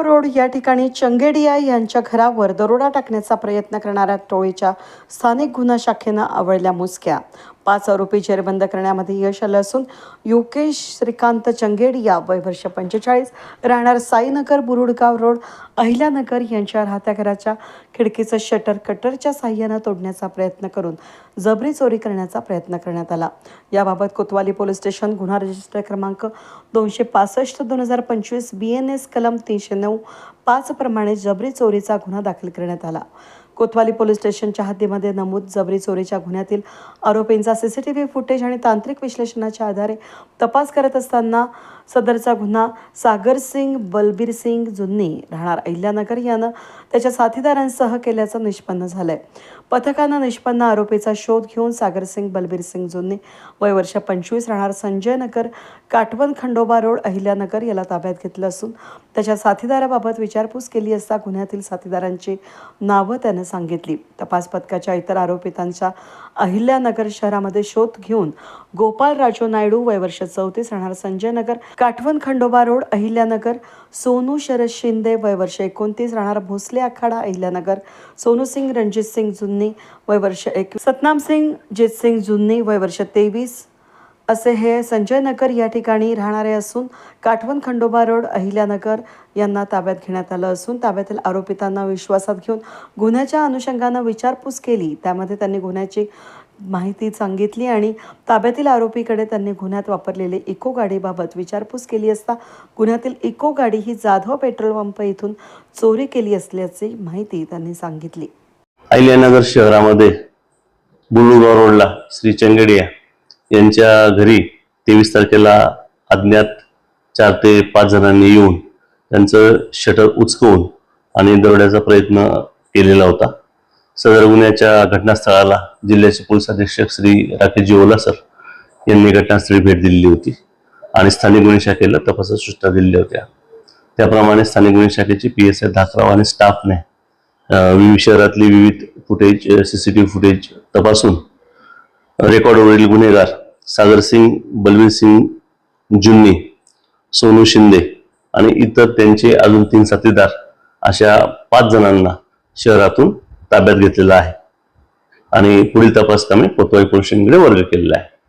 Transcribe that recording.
Burudgaon road या ठिकाणी चंगेडिया यांच्या घरावर दरोडा टाकण्याचा प्रयत्न करणाऱ्या टोळीच्या स्थानिक गुन्हा शाखेनं आवळल्या मुसक्या. पाच आरोपी जेरबंद करण्यामध्ये यश आलं असून योगेश श्रीकांत चंगेडिया वय वर्ष पंचेचाळीस राहणार साईनगर बुरुडगाव रोड अहिल्यानगर यांच्या राहत्या घराच्या खिडकीचं शटर कटरच्या साह्यानं तोडण्याचा प्रयत्न करून जबरी चोरी करण्याचा प्रयत्न करण्यात आला. याबाबत कोतवाली पोलीस स्टेशन गुन्हा रजिस्टर क्रमांक दोनशे पासष्ट दोन हजार पंचवीस बी एन एस कलम तीनशे नऊ पाच प्रमाणे जबरी चोरीचा गुन्हा दाखल करण्यात आला. कोतवाली पोलीस स्टेशनच्या हद्दीमध्ये नमूद जबरी चोरीच्या गुन्ह्यातील आरोपींचा सीसीटीव्ही फुटेज आणि तांत्रिक विश्लेषणाच्या आधारे तपास करत असताना सदरचा गुन्हा सागर सिंग बलबीर सिंग जुन्नी राहणार अहिल्यानगर यानं त्याच्या साथीदारांसह केल्याचं निष्पन्न झालंय. पथकानं निष्पन्न आरोपीचा शोध घेऊन सागर सिंग बलबीर सिंग जुन्नी वय वर्ष पंचवीस राहणार संजय नगर काटवन खंडोबा रोड अहिल्यानगर याला ताब्यात घेतलं असून त्याच्या साथीदाराबाबत विचारपूस केली असता गुन्ह्यातील साथीदारांची नावं त्यानं सांगितली. तपास पथकाच्या इतर आरोपितांच्या अहिल्यानगर शहरामध्ये शोध घेऊन गोपाळ राजू नायडू वय वर्ष चौतीस राहणार संजय नगर काठवण खंडोबा रोड अहिल्यानगर सोनू शरद शिंदे वय वर्ष एकोणतीस राहणार भोसले आखाडा अहिल्यानगर सोनू सिंग रणजित सिंग जुन्नी वय वर्ष एक सतनाम सिंग जित सिंग जुन्नी वय वर्ष तेवीस असे हे संजय नगर या ठिकाणी राहणारे असून काठवण खंडोबा रोड अहिल्यानगर यांना ताब्यात घेण्यात आलं असून ताब्यातील आरोपितांना विश्वासात घेऊन गुन्ह्याच्या अनुषंगानं विचारपूस केली. त्यामध्ये त्यांनी गुन्ह्याची माहिती सांगितली आणि ताब्यातील आरोपीकडे त्यांनी गुन्ह्यात वापरलेली इको गाडीबाबत विचारपूस केली असता गुन्ह्यातील इको गाडी ही जाधव पेट्रोल पंप इथून चोरी केली असल्याची माहिती त्यांनी सांगितली. अहिल्यानगर शहरामध्ये बुलुगाव रोडला श्री चंगडिया यांच्या घरी तेवीस तारखेला अज्ञात चार ते पाच जणांनी येऊन त्यांचं शटर उचकवून आणि दरोड्याचा प्रयत्न केलेला होता. सदर गुन्ह्याच्या घटनास्थळाला जिल्ह्याचे पोलीस अधीक्षक श्री राकेशजी ओलासर यांनी घटनास्थळी भेट दिलेली होती आणि स्थानिक गुन्हे शाखेला तपासात सूचना दिलेल्या होत्या. त्याप्रमाणे स्थानिक गुन्हे शाखेची पी एस आय धाकराव आणि स्टाफने विविध शहरातली विविध फुटेज सीसीटीव्ही फुटेज तपासून रेकॉर्डवरील गुन्हेगार सागर सिंग बलवीर सिंग जुन्नी सोनू शिंदे आणि इतर त्यांचे अजून तीन साथीदार अशा पाच जणांना शहरातून ताब्यात घेतलेला आहे. आणि पुढील तपास कामे कोतवाई पोलिसांकडे वर्ग केलेला आहे.